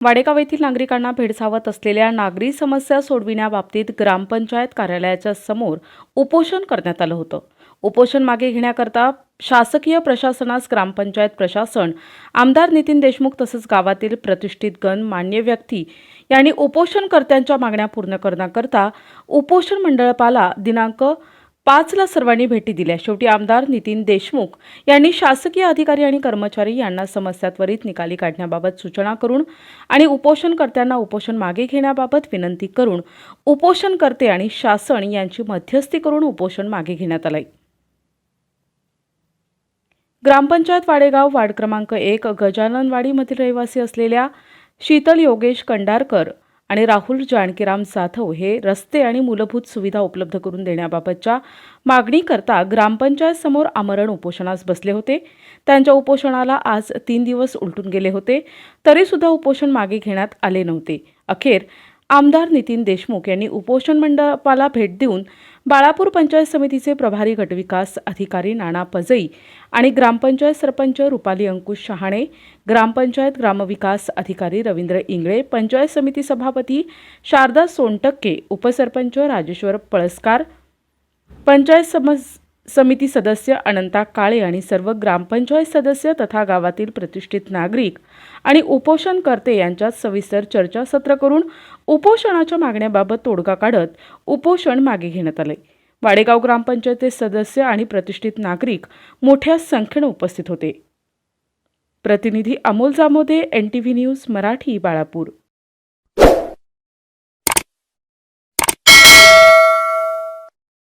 वाडेगाव येथील नागरिकांना भेडसावत असलेल्या नागरी समस्या सोडविण्याबाबतीत ग्रामपंचायत कार्यालयाच्या समोर उपोषण करण्यात आलं होतं. उपोषण मागे घेण्याकरता शासकीय प्रशासनास ग्रामपंचायत प्रशासन आमदार नितीन देशमुख तसंच गावातील प्रतिष्ठित गण मान्य व्यक्ती यांनी उपोषणकर्त्यांच्या मागण्या पूर्ण करण्याकरता उपोषण मंडळपाला दिनांक पाचला सर्वांनी भेटी दिल्या. शेवटी आमदार नितीन देशमुख यांनी शासकीय अधिकारी आणि कर्मचारी यांना समस्या त्वरित निकाली काढण्याबाबत सूचना करून आणि उपोषणकर्त्यांना उपोषण मागे घेण्याबाबत विनंती करून उपोषणकर्ते आणि शासन यांची मध्यस्थी करून उपोषण मागे घेण्यात आलंय. ग्रामपंचायत वाडेगाव वार्ड क्रमांक एक गजाननवाडीमधील रहिवासी असलेल्या शीतल योगेश कंडारकर आणि राहुल जानकीराम जाधव हे रस्ते आणि मूलभूत सुविधा उपलब्ध करून देण्याबाबतच्या मागणीकरता ग्रामपंचायत समोर आमरण उपोषणास बसले होते. त्यांच्या उपोषणाला आज तीन दिवस उलटून गेले होते. तरीसुद्धा उपोषण मागे घेण्यात आले नव्हते. अखेर आमदार नितीन देशमुख यांनी उपोषण मंडपाला भेट देऊन बाळापूर पंचायत समितीचे प्रभारी गटविकास अधिकारी नाना पजई आणि ग्रामपंचायत सरपंच रुपाली अंकुश शहाणे ग्रामपंचायत ग्रामविकास अधिकारी रवींद्र इंगळे पंचायत समिती सभापती शारदा सोनटक्के उपसरपंच राजेश्वर पळसकार पंचायत समज समिती सदस्य अनंता काळे आणि सर्व ग्रामपंचायत सदस्य तथा गावातील प्रतिष्ठित नागरिक आणि उपोषणकर्ते यांच्यात सविस्तर चर्चासत्र करून उपोषणाच्या मागण्याबाबत तोडगा काढत उपोषण मागे घेण्यात आले. वाडेगाव ग्रामपंचायतीचे सदस्य आणि प्रतिष्ठित नागरिक मोठ्या संख्येनं उपस्थित होते. प्रतिनिधी Amol Jamode N T V news Marathi Balapur.